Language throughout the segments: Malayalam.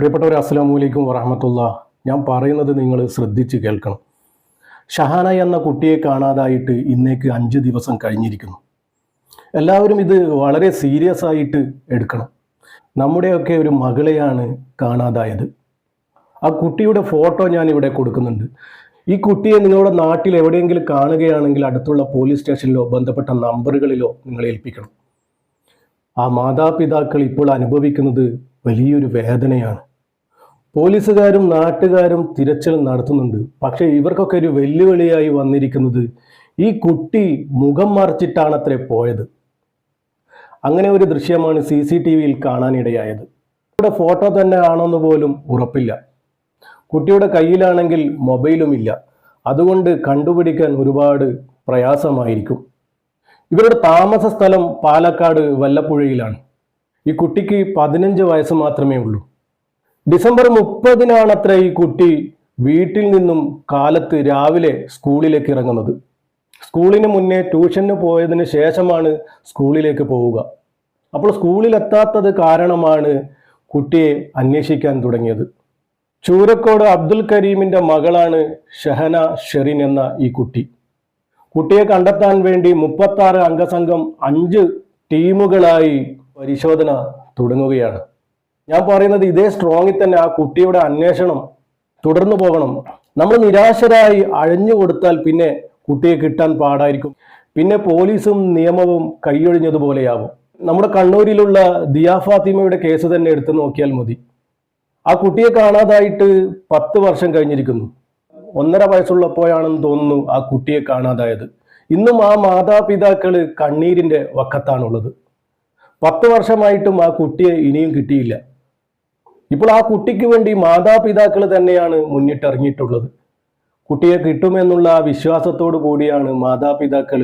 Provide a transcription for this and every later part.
പ്രിയപ്പെട്ടവർ അസ്സാം വലൈക്കും വറഹമത്തുള്ള. ഞാൻ പറയുന്നത് നിങ്ങൾ ശ്രദ്ധിച്ച് കേൾക്കണം. ഷഹാന എന്ന കുട്ടിയെ കാണാതായിട്ട് ഇന്നേക്ക് അഞ്ച് ദിവസം കഴിഞ്ഞിരിക്കുന്നു. എല്ലാവരും ഇത് വളരെ സീരിയസ് ആയിട്ട് എടുക്കണം. നമ്മുടെയൊക്കെ ഒരു മകളെയാണ് കാണാതായത്. ആ കുട്ടിയുടെ ഫോട്ടോ ഞാൻ ഇവിടെ കൊടുക്കുന്നുണ്ട്. ഈ കുട്ടിയെ നിങ്ങളുടെ നാട്ടിൽ എവിടെയെങ്കിലും കാണുകയാണെങ്കിൽ അടുത്തുള്ള പോലീസ് സ്റ്റേഷനിലോ ബന്ധപ്പെട്ട നമ്പറുകളിലോ നിങ്ങൾ ഏൽപ്പിക്കണം. ആ മാതാപിതാക്കൾ ഇപ്പോൾ അനുഭവിക്കുന്നത് വലിയൊരു വേദനയാണ്. പോലീസുകാരും നാട്ടുകാരും തിരച്ചിൽ നടത്തുന്നുണ്ട്. പക്ഷെ ഇവർക്കൊക്കെ ഒരു വെല്ലുവിളിയായി വന്നിരിക്കുന്നത് ഈ കുട്ടി മുഖം മറിച്ചിട്ടാണത്രേ പോയത്. അങ്ങനെ ഒരു ദൃശ്യമാണ് സി സി ടി വിയിൽ കാണാനിടയായത്. കുട്ടിയുടെ ഫോട്ടോ തന്നെ ആണെന്ന് പോലും ഉറപ്പില്ല. കുട്ടിയുടെ കയ്യിലാണെങ്കിൽ മൊബൈലും ഇല്ല. അതുകൊണ്ട് കണ്ടുപിടിക്കാൻ ഒരുപാട് പ്രയാസമായിരിക്കും. ഇവരുടെ താമസ സ്ഥലം പാലക്കാട് വല്ലപ്പുഴയിലാണ്. ഈ കുട്ടിക്ക് പതിനഞ്ച് വയസ്സ് മാത്രമേ ഉള്ളൂ. ഡിസംബർ മുപ്പതിനാണ് അത്ര ഈ കുട്ടി വീട്ടിൽ നിന്നും കാലത്ത് രാവിലെ സ്കൂളിലേക്ക് ഇറങ്ങുന്നത്. സ്കൂളിന് മുന്നേ ട്യൂഷന് പോയതിന് ശേഷമാണ് സ്കൂളിലേക്ക് പോവുക. അപ്പോൾ സ്കൂളിലെത്താത്തത് കാരണമാണ് കുട്ടിയെ അന്വേഷിക്കാൻ തുടങ്ങിയത്. ചൂരക്കോട് അബ്ദുൽ കരീമിന്റെ മകളാണ് ഷഹന ഷെറിൻ എന്ന ഈ കുട്ടി. കുട്ടിയെ കണ്ടെത്താൻ വേണ്ടി മുപ്പത്താറ് അംഗസംഘം അഞ്ച് ടീമുകളായി പരിശോധന തുടങ്ങുകയാണ്. ഞാൻ പറയുന്നത് ഇതേ സ്ട്രോങ്ങിൽ തന്നെ ആ കുട്ടിയുടെ അന്വേഷണം തുടർന്നു പോകണം. നമ്മൾ നിരാശരായി അഴഞ്ഞു കൊടുത്താൽ പിന്നെ കുട്ടിയെ കിട്ടാൻ പാടായിരിക്കും. പിന്നെ പോലീസും നിയമവും കൈയൊഴിഞ്ഞതുപോലെയാവും നമ്മുടെ കണ്ണൂരിലുള്ള ദിയാ ഫാത്തിമയുടെ കേസ് തന്നെ എടുത്തു നോക്കിയാൽ മതി. ആ കുട്ടിയെ കാണാതായിട്ട് പത്ത് വർഷം കഴിഞ്ഞിരിക്കുന്നു. ഒന്നര വയസ്സുള്ളപ്പോഴാണെന്ന് തോന്നുന്നു ആ കുട്ടിയെ കാണാതായത്. ഇന്നും ആ മാതാപിതാക്കൾ കണ്ണീരിന്റെ വക്കത്താണുള്ളത്. പത്ത് വർഷമായിട്ടും ആ കുട്ടിയെ ഇനിയും കിട്ടിയില്ല. ഇപ്പോൾ ആ കുട്ടിക്ക് വേണ്ടി മാതാപിതാക്കൾ തന്നെയാണ് മുന്നിട്ടിറങ്ങിയിട്ടുള്ളത്. കുട്ടിയെ കിട്ടുമെന്നുള്ള ആ വിശ്വാസത്തോടു കൂടിയാണ് മാതാപിതാക്കൾ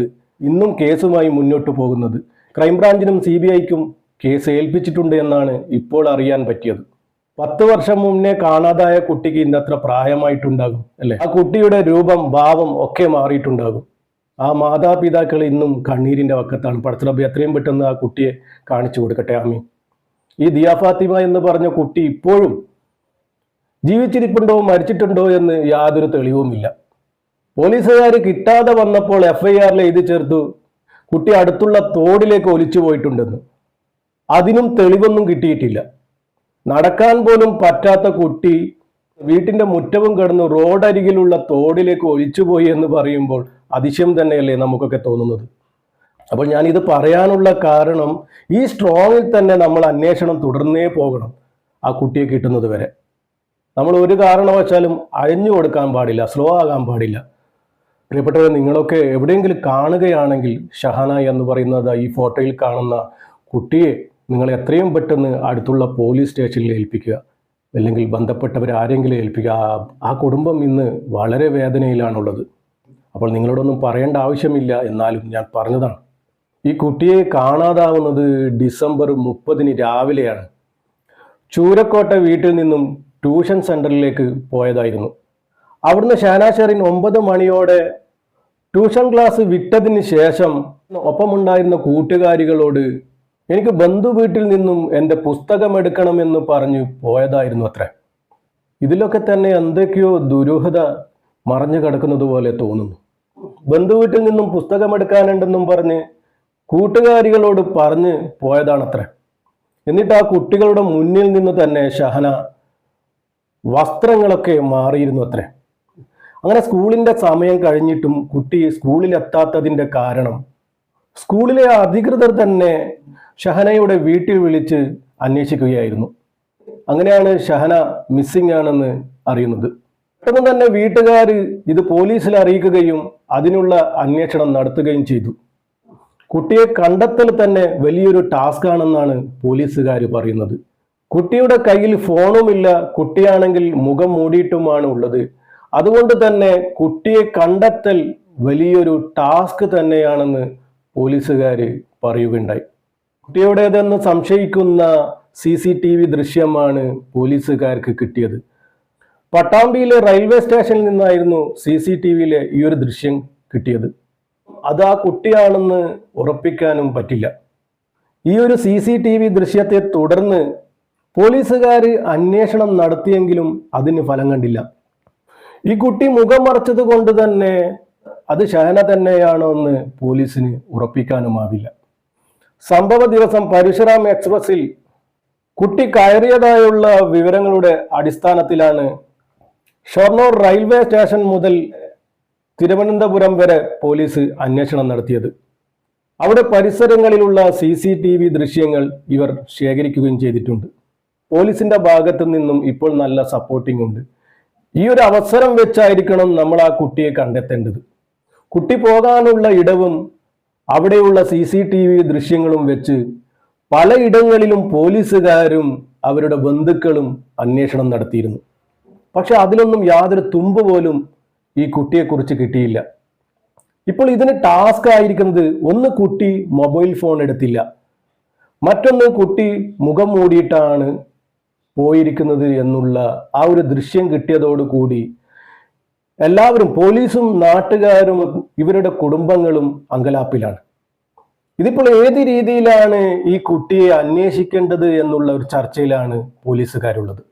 ഇന്നും കേസുമായി മുന്നോട്ട് പോകുന്നത്. ക്രൈംബ്രാഞ്ചിനും സി ബി ഐക്കും കേസ് ഏൽപ്പിച്ചിട്ടുണ്ട് എന്നാണ് ഇപ്പോൾ അറിയാൻ പറ്റിയത്. പത്ത് വർഷം മുന്നേ കാണാതായ കുട്ടിക്ക് ഇന്നത്ര പ്രായമായിട്ടുണ്ടാകും അല്ലെ? ആ കുട്ടിയുടെ രൂപം ഭാവം ഒക്കെ മാറിയിട്ടുണ്ടാകും. ആ മാതാപിതാക്കൾ ഇന്നും കണ്ണീരിന്റെ വക്കത്താണ്. പടച്ചറബ് എത്രയും പെട്ടെന്ന് ആ കുട്ടിയെ കാണിച്ചു കൊടുക്കട്ടെ. ആമീൻ. ഈ ദിയ ഫാത്തിമ എന്ന് പറഞ്ഞ കുട്ടി ഇപ്പോഴും ജീവിച്ചിരിപ്പുണ്ടോ മരിച്ചിട്ടുണ്ടോ എന്ന് യാതൊരു തെളിവുമില്ല. പോലീസുകാർ കിട്ടാതെ വന്നപ്പോൾ എഫ് ഐ ആറിൽ എഴുതി ചേർത്തു കുട്ടി അടുത്തുള്ള തോടിലേക്ക് ഒലിച്ചു പോയിട്ടുണ്ടെന്ന്. അതിനും തെളിവൊന്നും കിട്ടിയിട്ടില്ല. നടക്കാൻ പോലും പറ്റാത്ത കുട്ടി വീട്ടിന്റെ മുറ്റവും കിടന്ന് റോഡരികിലുള്ള തോടിലേക്ക് ഒഴിച്ചുപോയി എന്ന് പറയുമ്പോൾ അതിശയം തന്നെയല്ലേ നമുക്കൊക്കെ തോന്നുന്നത്. അപ്പോൾ ഞാൻ ഇത് പറയാനുള്ള കാരണം ഈ സ്ട്രോങ്ങിൽ തന്നെ നമ്മൾ അന്വേഷണം തുടർന്നേ പോകണം ആ കുട്ടിയെ കിട്ടുന്നത് വരെ. നമ്മൾ ഒരു കാരണവശാലും അഴിഞ്ഞു കൊടുക്കാൻ പാടില്ല സ്ലോ ആകാൻ പാടില്ല. പ്രിയപ്പെട്ടവരെ നിങ്ങളൊക്കെ എവിടെയെങ്കിലും കാണുകയാണെങ്കിൽ ഷഹാന എന്ന് പറയുന്നത് ഈ ഫോട്ടോയിൽ കാണുന്ന കുട്ടിയെ നിങ്ങൾ എത്രയും പെട്ടെന്ന് അടുത്തുള്ള പോലീസ് സ്റ്റേഷനിൽ ഏൽപ്പിക്കുക. അല്ലെങ്കിൽ ബന്ധപ്പെട്ടവരെ ആരെങ്കിലും ഏൽപ്പിക്കുക. ആ കുടുംബം ഇന്ന് വളരെ വേദനയിലാണുള്ളത്. അപ്പോൾ നിങ്ങളോടൊന്നും പറയേണ്ട ആവശ്യമില്ല. എന്നാലും ഞാൻ പറഞ്ഞതാണ്. ഈ കുട്ടിയെ കാണാതാവുന്നത് ഡിസംബർ മുപ്പതിന് രാവിലെയാണ്. ചൂരക്കോട്ട വീട്ടിൽ നിന്നും ട്യൂഷൻ സെന്ററിലേക്ക് പോയതായിരുന്നു. അവിടുന്ന് ഷാനാഷെറിൻ ഒമ്പത് മണിയോടെ ട്യൂഷൻ ക്ലാസ് വിട്ടതിന് ശേഷം ഒപ്പമുണ്ടായിരുന്ന കൂട്ടുകാരികളോട് എനിക്ക് ബന്ധു വീട്ടിൽ നിന്നും എന്റെ പുസ്തകം എടുക്കണമെന്ന് പറഞ്ഞു പോയതായിരുന്നു അത്ര. ഇതിലൊക്കെ തന്നെ എന്തൊക്കെയോ ദുരൂഹത മറഞ്ഞു കിടക്കുന്നത് പോലെ തോന്നുന്നു. ബന്ധു വീട്ടിൽ നിന്നും പുസ്തകം എടുക്കാനുണ്ടെന്നും പറഞ്ഞ് കൂട്ടുകാരികളോട് പറഞ്ഞ് പോയതാണത്രേ. എന്നിട്ട് ആ കുട്ടികളുടെ മുന്നിൽ നിന്ന് തന്നെ ഷഹന വസ്ത്രങ്ങളൊക്കെ മാറിയിരുന്നു അത്രേ അങ്ങനെ സ്കൂളിന്റെ സമയം കഴിഞ്ഞിട്ടും കുട്ടി സ്കൂളിലെത്താത്തതിന്റെ കാരണം സ്കൂളിലെ അധികൃതർ തന്നെ ഷഹനയുടെ വീട്ടിൽ വിളിച്ച് അന്വേഷിക്കുകയായിരുന്നു. അങ്ങനെയാണ് ഷഹന മിസ്സിംഗ് ആണെന്ന് അറിയുന്നത്. പെട്ടെന്ന് തന്നെ വീട്ടുകാർ ഇത് പോലീസിൽ അറിയിക്കുകയും അതിനുള്ള അന്വേഷണം നടത്തുകയും ചെയ്തു. കുട്ടിയെ കണ്ടെത്തൽ തന്നെ വലിയൊരു ടാസ്ക് ആണെന്നാണ് പോലീസുകാർ പറയുന്നത്. കുട്ടിയുടെ കയ്യിൽ ഫോണുമില്ല കുട്ടിയാണെങ്കിൽ മുഖം മൂടിയിട്ടുമാണ് ഉള്ളത്. അതുകൊണ്ട് തന്നെ കുട്ടിയെ കണ്ടെത്തൽ വലിയൊരു ടാസ്ക് തന്നെയാണെന്ന് പോലീസുകാർ പറയുകയുണ്ടായി. കുട്ടിയുടേതെന്ന് സംശയിക്കുന്ന സി സി ടി വി ദൃശ്യമാണ് പോലീസുകാർക്ക് കിട്ടിയത്. പട്ടാമ്പിയിലെ റെയിൽവേ സ്റ്റേഷനിൽ നിന്നായിരുന്നു സി സി ടി വിയിലെ ഈ ഒരു ദൃശ്യം കിട്ടിയത്. അത് ആ കുട്ടിയാണെന്ന് ഉറപ്പിക്കാനും പറ്റില്ല. ഈ ഒരു സി സി ടി വി ദൃശ്യത്തെ തുടർന്ന് പോലീസുകാർ അന്വേഷണം നടത്തിയെങ്കിലും അതിന് ഫലം കണ്ടില്ല. ഈ കുട്ടി മുഖം മറച്ചത് കൊണ്ട് തന്നെ അത് ഷഹന തന്നെയാണോ എന്ന് പോലീസിന് ഉറപ്പിക്കാനുമാവില്ല. സംഭവ ദിവസം പരശുറാം എക്സ്പ്രസിൽ കുട്ടി കയറിയതായുള്ള വിവരങ്ങളുടെ അടിസ്ഥാനത്തിലാണ് ഷൊർണൂർ റെയിൽവേ സ്റ്റേഷൻ മുതൽ തിരുവനന്തപുരം വരെ പോലീസ് അന്വേഷണം നടത്തിയത്. അവിടെ പരിസരങ്ങളിലുള്ള സി സി ടി വി ദൃശ്യങ്ങൾ ഇവർ ശേഖരിക്കുകയും ചെയ്തിട്ടുണ്ട്. പോലീസിന്റെ ഭാഗത്തു നിന്നും ഇപ്പോൾ നല്ല സപ്പോർട്ടിംഗ് ഉണ്ട്. ഈ ഒരു അവസരം വെച്ചായിരിക്കണം നമ്മൾ ആ കുട്ടിയെ കണ്ടെത്തേണ്ടത്. കുട്ടി പോകാനുള്ള ഇടവും അവിടെയുള്ള സി സി ടി വി ദൃശ്യങ്ങളും വെച്ച് പലയിടങ്ങളിലും പോലീസുകാരും അവരുടെ ബന്ധുക്കളും അന്വേഷണം നടത്തിയിരുന്നു. പക്ഷെ അതിലൊന്നും യാതൊരു തുമ്പ് പോലും ഈ കുട്ടിയെക്കുറിച്ച് കിട്ടിയില്ല. ഇപ്പോൾ ഇതിന് ടാസ്ക് ആയിരിക്കുന്നത് ഒന്ന് കുട്ടി മൊബൈൽ ഫോൺ എടുത്തില്ല. മറ്റൊന്ന് കുട്ടി മുഖം മൂടിയിട്ടാണ് പോയിരിക്കുന്നത് എന്നുള്ള ആ ഒരു ദൃശ്യം കിട്ടിയതോടുകൂടി എല്ലാവരും പോലീസും നാട്ടുകാരും ഇവരുടെ കുടുംബങ്ങളും അങ്കലാപ്പിലാണ്. ഇതിപ്പോൾ ഏത് രീതിയിലാണ് ഈ കുട്ടിയെ അന്വേഷിക്കേണ്ടത് എന്നുള്ള ഒരു ചർച്ചയിലാണ് പോലീസുകാരുള്ളത്.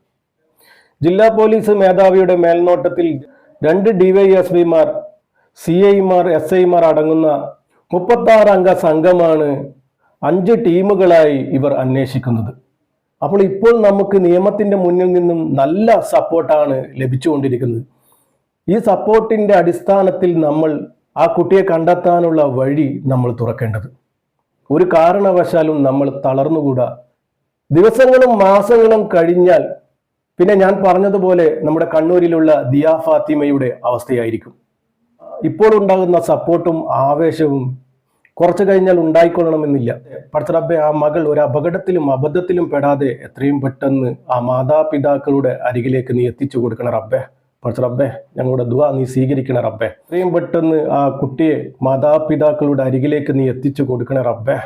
ജില്ലാ പോലീസ് മേധാവിയുടെ മേൽനോട്ടത്തിൽ രണ്ട് ഡിവൈഎസ്പിമാർ സി ഐമാർ എസ് ഐമാർ അടങ്ങുന്ന മുപ്പത്താറ് അംഗ സംഘമാണ് അഞ്ച് ടീമുകളായി ഇവർ അന്വേഷിക്കുന്നത്. അപ്പോൾ ഇപ്പോൾ നമുക്ക് നിയമത്തിന്റെ മുന്നിൽ നിന്നും നല്ല സപ്പോർട്ടാണ് ലഭിച്ചുകൊണ്ടിരിക്കുന്നത്. ഈ സപ്പോർട്ടിന്റെ അടിസ്ഥാനത്തിൽ നമ്മൾ ആ കുട്ടിയെ കണ്ടെത്താനുള്ള വഴി നമ്മൾ തുറക്കേണ്ടത്. ഒരു കാരണവശാലും നമ്മൾ തളർന്നുകൂടാ. ദിവസങ്ങളും മാസങ്ങളും കഴിഞ്ഞാൽ പിന്നെ ഞാൻ പറഞ്ഞതുപോലെ നമ്മുടെ കണ്ണൂരിലുള്ള ദിയ ഫാത്തിമയുടെ അവസ്ഥയായിരിക്കും. ഇപ്പോൾ ഉണ്ടാകുന്ന സപ്പോർട്ടും ആവേശവും കുറച്ചു കഴിഞ്ഞാൽ ഉണ്ടായിക്കൊള്ളണമെന്നില്ല. പടച്ചറബ്ബെ ആ മകൾ ഒരു അപകടത്തിലും അബദ്ധത്തിലും പെടാതെ എത്രയും പെട്ടെന്ന് ആ മാതാപിതാക്കളുടെ അരികിലേക്ക് നീ എത്തിച്ചു കൊടുക്കണ റബ്ബെ. പടച്ചറബ്ബെ ഞങ്ങളുടെ ദുവാ നീ സ്വീകരിക്കണ റബ്ബെ. എത്രയും പെട്ടെന്ന് ആ കുട്ടിയെ മാതാപിതാക്കളുടെ അരികിലേക്ക് നീ എത്തിച്ചു കൊടുക്കണ റബ്ബെ.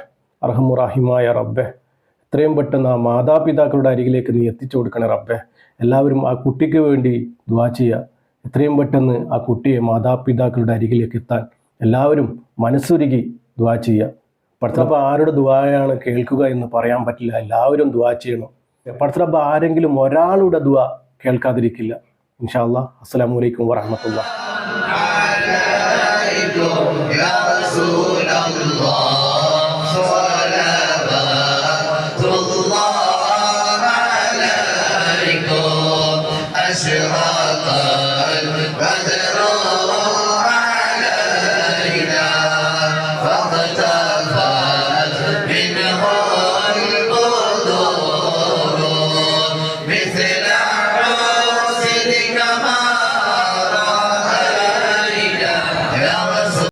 അർഹമുറാഹിമായ റബ്ബെ എത്രയും പെട്ടെന്ന് ആ മാതാപിതാക്കളുടെ അരികിലേക്ക് നീ എത്തിച്ചു കൊടുക്കണ റബ്ബെ. എല്ലാവരും ആ കുട്ടിക്ക് വേണ്ടി ദ്വാ ചെയ്യുക. എത്രയും പെട്ടെന്ന് ആ കുട്ടിയെ മാതാപിതാക്കളുടെ അരികിലേക്ക് എത്താൻ എല്ലാവരും മനസ്സൊരുക്കി ദ്വാ ചെയ്യുക. പടത്തറബ്ബ ആരുടെ ദുവായാണ് കേൾക്കുക എന്ന് പറയാൻ പറ്റില്ല. എല്ലാവരും ദ്വാ ചെയ്യണം. പടത്തറബ്ബ ആരെങ്കിലും ഒരാളുടെ ദ്വാ കേൾക്കാതിരിക്കില്ല. ഇൻഷാ അസ്സാം അലൈക്കും വറഹമത്തുള്ള Yeah.